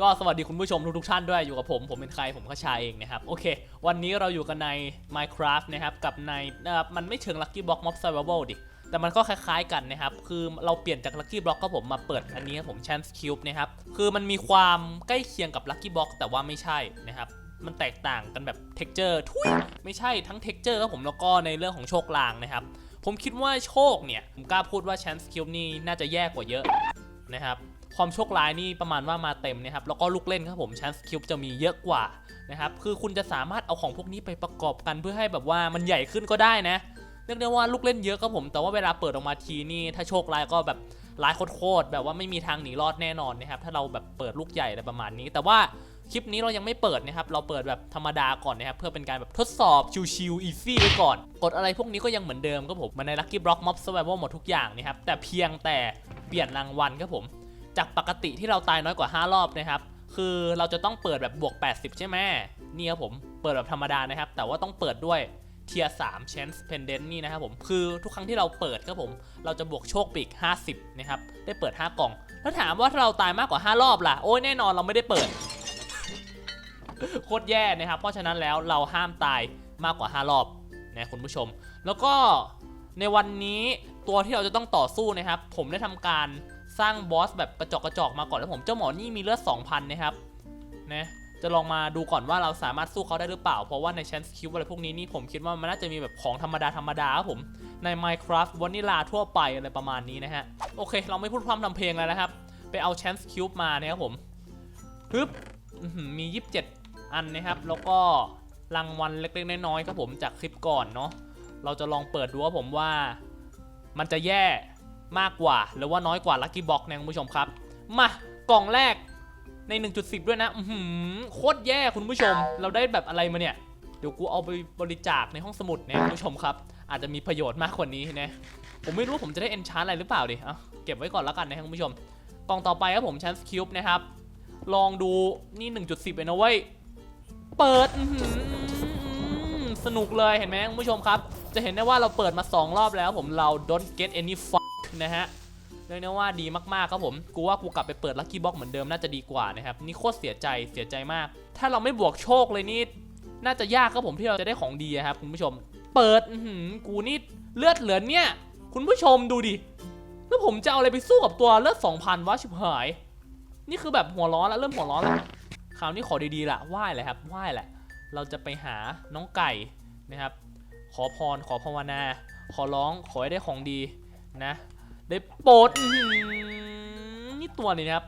ก็สวัสดีคุณผู้ชมทุกๆท่านด้วยอยู่กับผม ผมเป็นใครผมก็ชายเองนะครับ โอเค วันนี้เราอยู่กันใน Minecraft นะครับ กับในนะครับมันไม่เชิง Lucky Block Mob Survival ดิ แต่มันก็คล้ายๆกันนะครับ คือเราเปลี่ยนจาก Lucky Block ก็ผมมาเปิดอันนี้ครับผม Chance Cube นะครับ คือมันมีความใกล้เคียงกับ Lucky Block แต่ว่าไม่ใช่นะครับมันแตกต่างกันแบบ texture ทุยไม่ใช่ทั้ง texture ครับผมแล้วก็ในเรื่องของโชคลางนะครับ ผมคิดว่าโชคเนี่ย ผมกล้าพูดว่า Chance Cube นี่น่าจะแย่กว่าเยอะนะครับ ความโชคร้ายนี่ประมาณว่ามาเต็มนะครับแล้วก็ลูกเล่นครับผม Chance Cube จะมีเยอะกว่านะครับคือคุณจะสามารถเอาของพวกนี้ไปประกอบกันเพื่อให้แบบว่ามันใหญ่ขึ้นก็ได้นะเรียกได้ว่าลูกเล่นเยอะครับผม แต่ว่าเวลาเปิดออกมาทีนี่ถ้าโชคร้ายก็แบบร้ายโคตรแบบว่าไม่มีทางหนีรอดแน่นอนนะครับถ้าเราแบบเปิดลูกใหญ่อะไรประมาณนี้ แต่ว่าคลิปนี้เรายังไม่เปิดนะครับ เราเปิดแบบธรรมดาก่อนนะครับ เพื่อเป็นการแบบทดสอบชิวๆอีซี่ไว้ก่อน กดอะไรพวกนี้ก็ยังเหมือนเดิมครับผมมันใน Lucky Block Mob Survival หมดทุกอย่างนะครับ แต่เพียงแต่เปลี่ยนรางวัลครับผม จากปกติที่เราตายน้อยกว่า 5 รอบนะครับ คือเราจะต้องเปิดแบบบวก 80 ใช่ไหมนี่ครับผมเปิดแบบธรรมดานะครับ แต่ว่าต้องเปิดด้วยเทียร์3 Chance Pendant นี่นะครับผม คือทุกครั้งที่เราเปิดครับผม เราจะบวกโชคปีก 50 นะครับ ได้เปิด 5 กล่อง แล้วถามว่าถ้าเราตายมากกว่า 5 รอบล่ะ โอ้ยแน่นอนเราไม่ได้เปิด โคตรแย่นะครับ เพราะฉะนั้นแล้วเราห้ามตายมากกว่า 5 รอบนะคุณผู้ชม แล้วก็ในวันนี้ตัวที่เราจะต้องต่อสู้นะครับ ผมได้ทำการ สร้างบอสแบบกระจอกกระจอกมาก่อนแล้วผมเจ้าหมอนี่มีเลือด2,000นะครับนะจะลองมาดูก่อนว่าเราสามารถสู้เขาได้หรือเปล่า เพราะว่าใน Chance Cube อะไรพวกนี้นี่ผมคิดว่ามันน่าจะมีแบบของธรรมดาธรรมดาครับผมใน Minecraft Vanilla ทั่วไปอะไรประมาณนี้นะฮะโอเค เราไม่พูดพร่ำทำเพลงแล้วนะครับ ไปเอา Chance Cube มานะครับผมฮึบมี 27 อันนะครับ แล้วก็รางวัลเล็กๆน้อยๆครับผมจากคลิปก่อนเนาะเราจะลองเปิดดูว่าผมว่ามันจะแย่ มากกว่า หรือว่าน้อยกว่า Lucky Box นะคุณผู้ชมครับ มากล่องแรกใน 1.10 ด้วยนะอืโคตรแย่คุณผู้ชม เราได้แบบอะไรมาเนี่ย เดี๋ยวกูเอาไปบริจาคในห้องสมุดนี่ยคุณผู้ชมครับ อาจจะมีประโยชน์มากกว่านี้นะผมไม่รู้ผมจะได้ enchant อะไรหรือเปล่าดิเอาเก็บไว้ก่อนแล้วกันนะคุณผู้ชม กล่องต่อไปครับผม Chance Cube นะครับ ลองดูนี่ 1.10เลยนะเว้ย เปิดสนุกเลยเห็นไหมคุณผู้ชมครับ จะเห็นได้ว่าเราเปิดมา 2 รอบแล้วผมเรา don't get any fuck นะฮะเรียกได้ว่าดีมากๆครับผม กูว่ากูกลับไปเปิด Lucky Box เหมือนเดิมน่าจะดีกว่านะครับ นี่โคตรเสียใจเสียใจมาก ถ้าเราไม่บวกโชคเลยนี่น่าจะยากครับผมที่เราจะได้ของดีอะครับคุณผู้ชม เปิดอื้อหือกูนี่เลือดเหลือเนี่ย คุณผู้ชมดูดิ แล้วผมจะเอาอะไรไปสู้กับตัวเลือด2,000วะชิบหาย นี่คือแบบหัวร้อนแล้วเริ่มหัวร้อนแล้วคราวนี้ขอดีๆละไหว้เลยครับไหว้แหละ เราจะไปหาน้องไก่นะครับ ขอพรขอภาวนา ขอร้องขอให้ได้ของดีนะ ได้โปรดนี่ตัวนี้นะครับ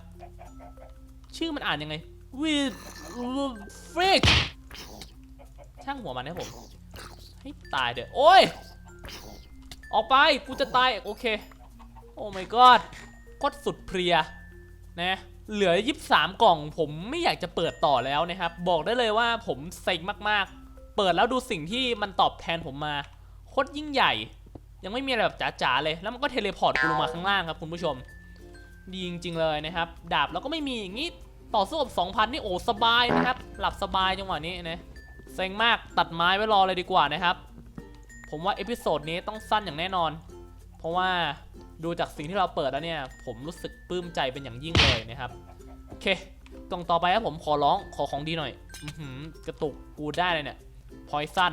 ชื่อมันอ่านยังไง with freak ช่างหัวมันนะผม ให้ตายเด้อโอ้ย ออกไป กูจะตาย โอเค โอ้ my god โคตรสุดเพลียนะเหลือ 23 กล่องผมไม่อยากจะเปิดต่อแล้วนะครับ บอกได้เลยว่าผมเซ็งมากๆ เปิดแล้วดูสิ่งที่มันตอบแทนผมมา โคตรยิ่งใหญ่ ยังไม่มีอะไรแบบจ๋าๆเลย แล้วมันก็เทเลพอร์ตกูลงมาข้างล่างครับคุณผู้ชม ดีจริง ๆ เลยนะครับ ดาบแล้วก็ไม่มีอย่างนี้ต่อสู้กับ2,000 นี่โอ้สบายนะครับ หลับสบายจังหวะนี้นะเซ็งมากตัดไม้ไว้รอเลยดีกว่านะครับ ผมว่าเอพิโซดนี้ต้องสั้นอย่างแน่นอน เพราะว่าดูจากสิ่งที่เราเปิดแล้วเนี่ย ผมรู้สึกปลื้มใจเป็นอย่างยิ่งเลยนะครับ โอเคกล่องต่อไปครับผมขอร้องขอของดีหน่อยอือหือกระตุกกูได้เลยเนี่ยพอยสั้น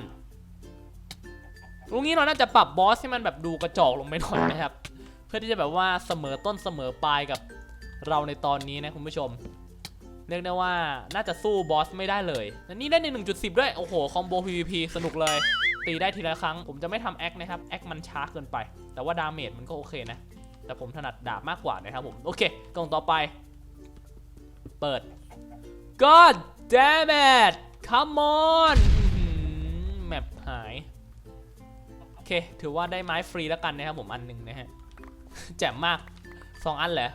ลุงนี้เราน่าจะปรับบอสให้มันแบบดูกระจอกลงไปหน่อยนะครับ เพื่อที่จะแบบว่าเสมอต้นเสมอปลายกับเราในตอนนี้นะคุณผู้ชม เรียกได้ว่าน่าจะสู้บอสไม่ได้เลยและนี่ได้ใน 1.10 ด้วย โอ้โห คอมโบ PVP สนุกเลย ตีได้ทีละครั้ง ผมจะไม่ทำแอคนะครับ แอคมันช้าเกินไป แต่ว่าดาเมจมันก็โอเคนะ แต่ผมถนัดดาบมากกว่านะครับผม โอเค กล่องต่อไป เปิด God damn it come on อื้อหือแมปหาย ถือว่าได้ไม้ฟรีแล้วกันนะครับผมอันหนึ่งนะฮะแจ่มมาก 2 อันเหรอ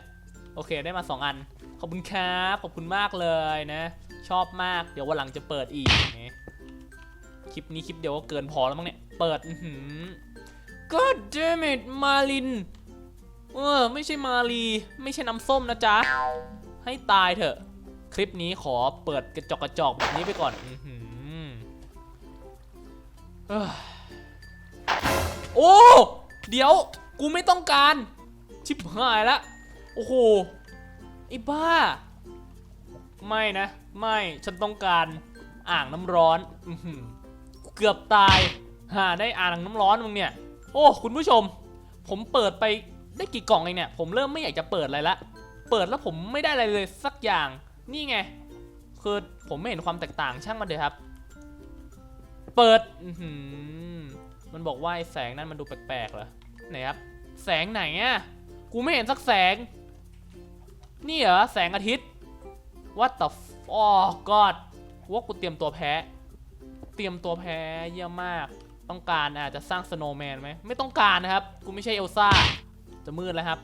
โอเคได้มา 2 อัน ขอบคุณครับขอบคุณมากเลยนะ ชอบมากเดี๋ยววันหลังจะเปิดอีกนะคลิปนี้คลิปเดียวก็เกินพอแล้วมั้งเนี่ย เปิด อื้อหือ God damn it มาลิน เออ ไม่ใช่มาลี ไม่ใช่น้ำส้มนะจ๊ะ ให้ตายเถอะ คลิปนี้ขอเปิดกระจกกระจกแบบนี้ไปก่อน อือหืออ โอ้ เดี๋ยวกูไม่ต้องการ ชิบหายละ โอ้โหไอ้บ้า ไม่นะ ไม่ฉันต้องการอ่างน้ำร้อนอเกือบตาย หาได้อ่างน้ำร้อนมึงเนี่ย โอ้คุณผู้ชม ผมเปิดไปได้กี่กล่องเองเนี่ย ผมเริ่มไม่อยากจะเปิดอะไรละ เปิดแล้วผมไม่ได้อะไรเลยสักอย่าง นี่ไง คือผมไม่เห็นความแตกต่างช่างมันเถอครับ เปิด อื มันบอกว่าไอ้แสงนั้นมันดูแปลกๆเหรอไหนครับ แสงไหนอะกูไม่เห็นสักแสง นี่เหรอแสงอาทิตย์ What the f อ๋อ god ว่ากูเตรียมตัวแพ้ เตรียมตัวแพ้เยี่ยมมาก ต้องการอาจจะสร้างสโนว์แมนไหมไม่ต้องการนะครับ กูไม่ใช่เอลซ่า จะมืดแล้วครับ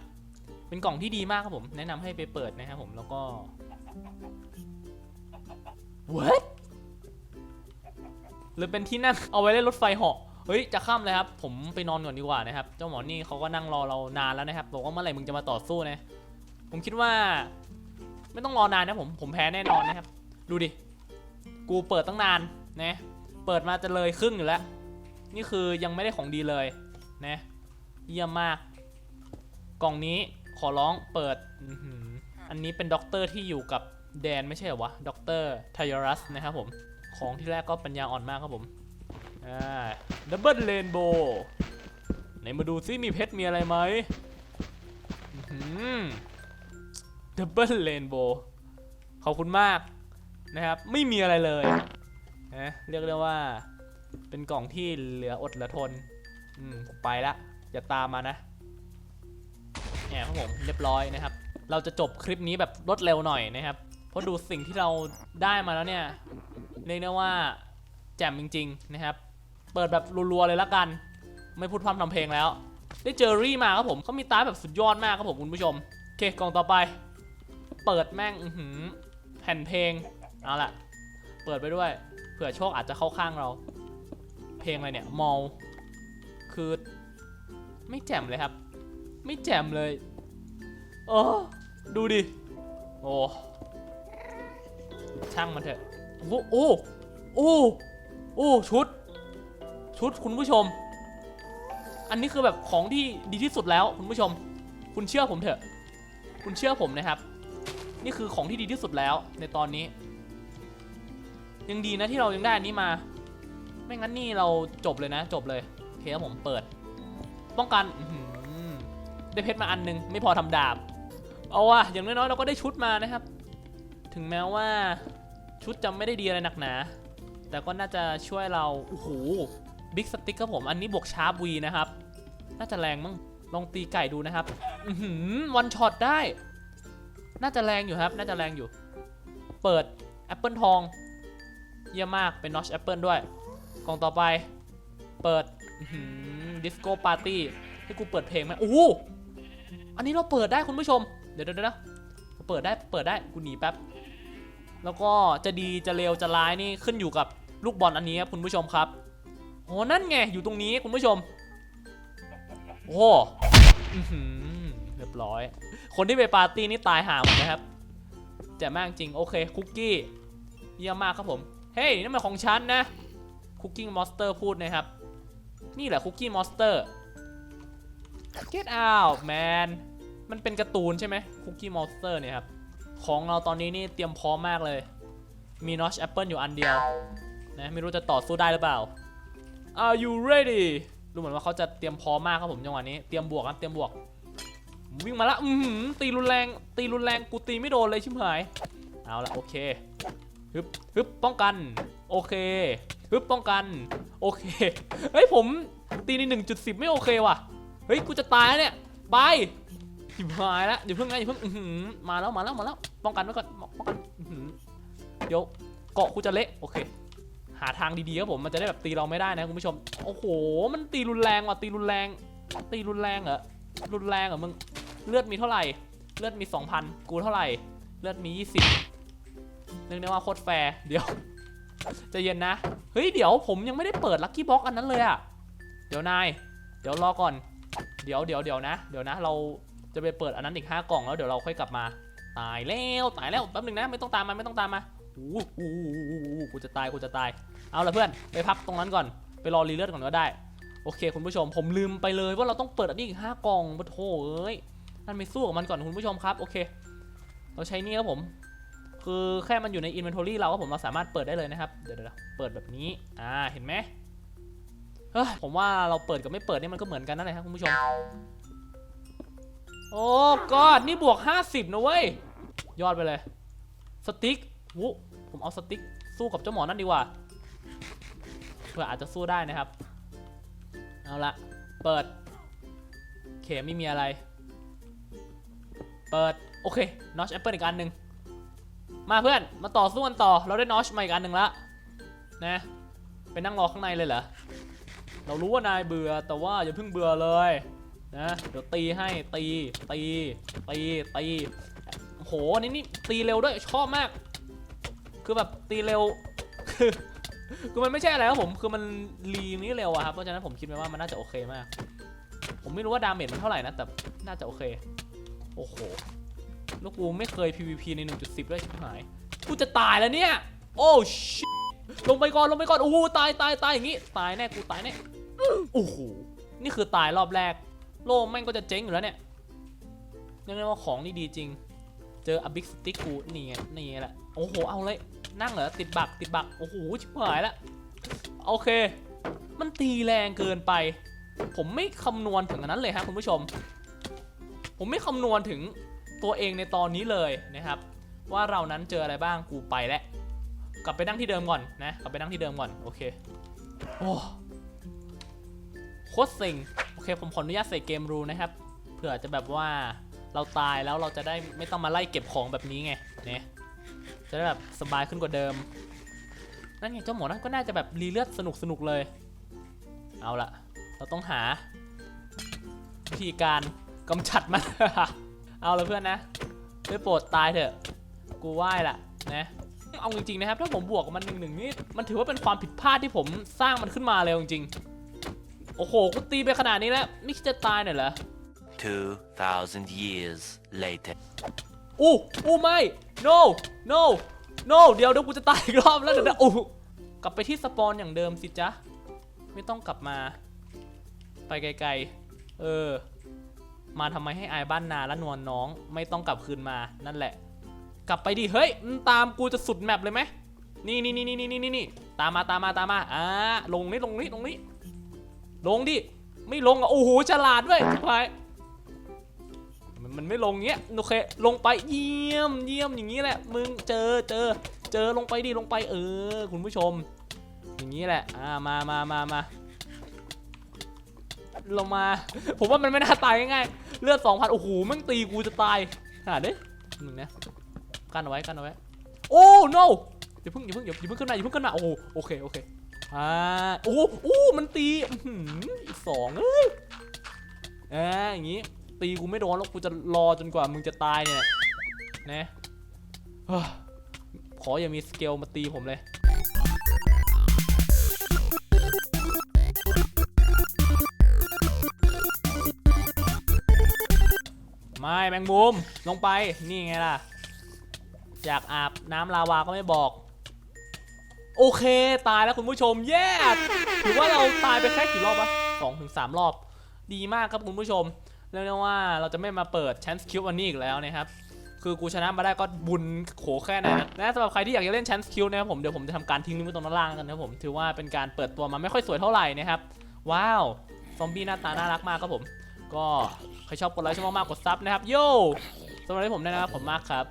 เป็นกล่องที่ดีมากครับผม แนะนำให้ไปเปิดนะครับผมแล้วก็ What หรือเป็นที่นั่งเอาไว้เล่นรถไฟเหาะ เฮ้ยจะค่ำเลยครับ ผมไปนอนก่อนดีกว่านะครับ เจ้าหมอนี่เขาก็นั่งรอเรานานแล้วนะครับบอกว่าเมื่อไหร่มึงจะมาต่อสู้นะ ผมคิดว่า ไม่ต้องรอนานนะผมผมแพ้แน่นอนนะครับ ดูดิ กูเปิดตั้งนานนะ เปิดมาจะเลยครึ่งอยู่แล้ว นี่คือยังไม่ได้ของดีเลยนะเยี่ยมมาก กล่องนี้ขอร้องเปิดอันนี้เป็นด็อกเตอร์ที่อยู่กับแดนไม่ใช่เหรอวะด็อกเตอร์ไทยรัสนะครับผม ของที่แรกก็ปัญญาอ่อนมากครับผมอ่า ดับเบิลเรนโบว์ไหนมาดูซิมีเพชรมีอะไรไหมดับเบิลเรนโบว์ขอบคุณมากนะครับ ไม่มีอะไรเลยนะเรียกได้ว่า เป็นกล่องที่เหลืออดเหลือทน อืมกูไปละ อย่าตามมานะแหมครับผมเรียบร้อยนะครับ เราจะจบคลิปนี้แบบรวดเร็วหน่อยนะครับ เพราะดูสิ่งที่เราได้มาแล้วเนี่ย เรียกได้ว่าแจ่มจริง ๆ นะครับ เปิดแบบรัวๆเลยละกัน ไม่พูดพร่ำทำเพลงแล้ว ได้เจอรี่มาครับผมเขามีตาแบบสุดยอดมากครับผมคุณผู้ชมโอเคกล่องต่อไป เปิดแม่งอือหือแผ่นเพลงเอาล่ะเปิดไปด้วยเผื่อโชคอาจจะเข้าข้างเรา เพลงอะไรเนี่ยมอลคือ ไม่แจ่มเลยครับ ไม่แจ่มเลยโอ้ดูดิโอ้ช่างมันเถอะโอ้โอ้โอ้โอ้ชุด ชุดคุณผู้ชม อันนี้คือแบบของที่ดีที่สุดแล้วคุณผู้ชม คุณเชื่อผมเถอะ คุณเชื่อผมนะครับ นี่คือของที่ดีที่สุดแล้วในตอนนี้ ยังดีนะที่เรายังได้อันนี้มา ไม่งั้นนี่เราจบเลยนะ จบเลยโอเคครับผมเปิด ป้องกันได้เพชรมาอันหนึง ไม่พอทำดาบ เอาว่ะอย่างน้อยๆเราก็ได้ชุดมานะครับ ถึงแม้ว่าชุดจะไม่ได้ดีอะไรหนักหนา แต่ก็น่าจะช่วยเรา โอ้โห บิ๊กสติ๊กครับผม อันนี้บวกชาร์ปวีนะครับ น่าจะแรงมั้ง ลองตีไก่ดูนะครับหือวันช็อตได้ น่าจะแรงอยู่ครับ น่าจะแรงอยู่ เปิดแอปเปิลทอง เยี่ยมมาก เป็นนอชแอปเปิลด้วย กล่องต่อไป เปิดดิสโก้ปาร์ตี้ให้กูเปิดเพลงไหมโอ้อันนี้เราเปิดได้คุณผู้ชม เดี๋ยวเดี๋ยวเดี๋ยวเปิดได้ เปิดได้ กูหนีแป๊บ แล้วก็จะดีจะเลวจะร้ายนี่ขึ้นอยู่กับลูกบอลอันนี้ครับคุณผู้ชมครับ โอ้นั่นไงอยู่ตรงนี้คุณผู้ชม โอ้อื้อหือเรียบร้อย คนที่ไปปาร์ตี้นี่ตายหาหมดนะครับแจ่มากจริง โอเค คุกกี้ เยี่ยมมากครับผม เฮ้ยนี่มันของฉันนะ คุกกี้มอนสเตอร์พูดนะครับ นี่แหละคุกกี้มอนสเตอร์ get out man มันเป็นการ์ตูนใช่ไหมคุกกี้มอนสเตอร์เนี่ยครับ ของเราตอนนี้นี่เตรียมพร้อมมากเลย มีนอชแอปเปิลอยู่อันเดียวนะไม่รู้จะต่อสู้ได้หรือเปล่า Are you ready ดูเหมือนว่าเขาจะเตรียมพร้อมมากครับผมจังหวะนี้ เตรียมบวกครับ เตรียมบวก วิ่งมาละอือหือตีรุนแรง ตีรุนแรง กูตีไม่โดนเลยชิบหาย เอาละโอเค ฮึบ ฮึบ ป้องกัน โอเค ฮึบ ป้องกัน โอเค เฮ้ย ผมตีใน 1.10 ไม่โอเคว่ะ เฮ้ย กูจะตายแล้วเนี่ย ไปหิบหายแล้วอย่าเพิ่งนะอย่าเพิ่งอื้อหือมาแล้ว มาแล้ว มาแล้ว ป้องกันไว้ก่อน ป้องกันเดี๋ยวเกาะกูจะเละ โอเคาทางดีๆครับผมมันจะได้แบบตีเราไม่ได้นะคุณผู้ชมโอ้โห มันตีรุนแรงว่ะตีรุนแรง ตีรุนแรงเหรอรุนแรงเหรอมึงเลือดมีเท่าไหร่ เลือดมี 2,000 กูเท่าไหร่ เลือดมี 20เรียกได้ว่าโคตรแฟร์เดี๋ยวจะเย็นนะ เฮ้ยเดี๋ยวผมยังไม่ได้เปิดลัคกี้บ็อกอันนั้นเลยอะเดี๋ยวนาย เดี๋ยวรอก่อน เดี๋ยวเดี๋ยวเดี๋ยวนะ เดี๋ยวนะ เราจะไปเปิดอันนั้นอีก 5 กล่องแล้วเดี๋ยวเราค่อยกลับมา ตายแล้วตายแล้วแป๊บหนึงนะ ไม่ต้องตามมาไม่ต้องตามมาอู้หูกูจะตายกูจะตาย เอาละเพื่อนไปพักตรงนั้นก่อนไปรอรีเลือดก่อนก็ได้ โอเค คุณผู้ชมผมลืมไปเลยว่าเราต้องเปิดอันนี้อีก5กล่องปะโถเอ้ยนั่นไม่สู้กับมันก่อนคุณผู้ชมครับโอเค เราใช้นี่ครับผม คือแค่มันอยู่ใน inventory เราก็ผมเราสามารถเปิดได้เลยนะครับเดี๋ยวเดี๋ยวเปิดแบบนี้อ่าเห็นไหมเฮ้ยผมว่าเราเปิดกับไม่เปิดนี่มันก็เหมือนกันนั่นแหละครับคุณผู้ชมโอ้กอดนี่บวก 50 นะเว้ย ยอดไปเลย สติ๊กวุผมเอาสติ๊กสู้กับเจ้าหมอนั่นดีกว่า เพื่ออาจจะสู้ได้นะครับ เอาละเปิดเขมไม่มีอะไร เปิด โอเคนอชแอปเปิลอีกอันหนึ่งมาเพื่อนมาต่อสู้กันต่อ เราได้นอชมาอีกอันหนึ่งละนะไปนั่งรอข้างในเลยเหรอเรารู้ว่านายเบื่อแต่ว่าอย่าเพิ่งเบื่อเลยนะเดี๋ยวตีให้ตีตีตีตีโอ้โหนี่นี่ตีเร็วด้วยชอบมาก คือแบบตีเร็ว คือมันไม่ใช่อะไรครับผมคือมันรีนี้เร็วอะครับเพราะฉะนั้นผมคิดไว้ว่ามันน่าจะโอเคมาก ผมไม่รู้ว่าดาเมจมันเท่าไหร่นะแต่น่าจะโอเค โอ้โหล้วกูไม่เคย PVP ใน 1.10ด้วยชิบหายกูจะตายแล้วเนี่ย โอ้ชิลงไปก่อนลงไปก่อนโอ้โหตายตายตายอย่างงี้ตายแน่กูตายแน่โอ้โหนี่คือตายรอบแรก โลกแม่งก็จะเจ๊งอยู่แล้วเนี่ยเรียกได้ว่าของนี่ดีจริง เจออบิกสติ๊กกูนี่ไงนี่ไงแหละโอ้โหเอาเลย นั่งเหรอติดบักติดบักโอ้โหชิบหายละโอเค มันตีแรงเกินไป ผมไม่คำนวณถึงอันนั้นเลยครับคุณผู้ชม ผมไม่คำนวณถึงตัวเองในตอนนี้เลยนะครับ ว่าเรานั้นเจออะไรบ้างกูไปแล้วกลับไปนั่งที่เดิมก่อนนะกลับไปนั่งที่เดิมก่อนโอเคโอ้โคตรเซ็งโอเคผมขออนุญาตใส่เกมรูนะครับเผื่อจะแบบว่าเราตายแล้วเราจะได้ไม่ต้องมาไล่เก็บของแบบนี้ไงเนี่ย จะได้แบบสบายขึ้นกว่าเดิม นั่นไงเจ้าหมอนั่นก็น่าจะแบบรีเลือดสนุกสนุกเลย เอาละเราต้องหา วิธีการกำจัดมัน เอาละเพื่อนนะด้โปรดตายเถอะ กูไหว้ละนะ เอาจริงๆนะครับ ถ้าผมบวกกับมันหนึ่งหนึ่งนี่มันถือว่าเป็นความผิดพลาดที่ผมสร้างมันขึ้นมาเลยจริงๆ โอ้โห กูตีไปขนาดนี้แล้วไม่คิดจะตายหน่อยเหรอ 2,000 years later. อู้อู้ไม่ no no no เดี๋ยวเดี๋ยวกูจะตายอีกรอบแล้วเดี๋ยวนะอู้กลับไปที่สปอนอย่างเดิมสิจ๊ะ ไม่ต้องกลับมา ไปไกลๆ เออ มาทำไมให้อายบ้านนาและนวลน้อง ไม่ต้องกลับคืนมานั่นแหละ กลับไปดิ เฮ้ยมึงตามกูจะสุดแมปเลยไหมนี่นี่นี่นี่นี่นี่นี่ตามมาตามมาตามมา อ่า ลงนี่ลงนี่ลงนี่ ลงดิ ไม่ลงอะ โอ้โหฉลาดด้วยไปมัน มันไม่ลงเงี้ยโอเคลงไปเยี่ยมเยี่ยมอย่างนี้แหละมึงเจอเจอเจอลงไปดิลงไปเออ คุณผู้ชม อย่างนี้แหละอ่ามามามามาลงมา ผมว่ามันไม่น่าตายง่ายๆเลือดสองพันโอ้โหม่งตีกูจะตายหาด้หนึ่งนะกันเอาไว้กันเอาไว้โอ้ no อย่าเพิ่งอย่าเพิ่งอย่าอย่าเพิ่งขึ้นมาอย่าเพิ่งขึ้นมาโอ้โอเคโอเคอ่าโอ้โอ้มันตีอีกสองเอ้ยอ่าอย่างงี้ ตีกูไม่โดนแล้วกูจะรอจนกว่ามึงจะตายเนี่ยนะขออย่ามีสเกลมาตีผมเลยไม่แมงมุมลงไปนี่ไงล่ะ อยากอาบน้ำลาวาก็ไม่บอก โอเคตายแล้วคุณผู้ชมแย่ถือว่าเราตายไปแค่กี่รอบวะสองถึงสามรอบ ดีมากครับคุณผู้ชม เรียกได้ว่าเราจะไม่มาเปิด Chance Q วันนี้อีกแล้วนะครับ คือกูชนะมาได้ก็บุญโขแค่นั้นนะและสำหรับใครที่อยากจะเล่น Chance Q นะครับผมเดี๋ยวผมจะทำการทิ้งลิงก์ไว้ตรงด้านล่างกันนะครับผมถือว่าเป็นการเปิดตัวมาไม่ค่อยสวยเท่าไหร่นะครับ ว้าวซอมบี้หน้าตาน่ารักมากครับผม ก็ใครชอบกดไลค์ชอบมากๆกดซับนะครับโย่สำหรับที่ผมได้นะครับผมมากครับ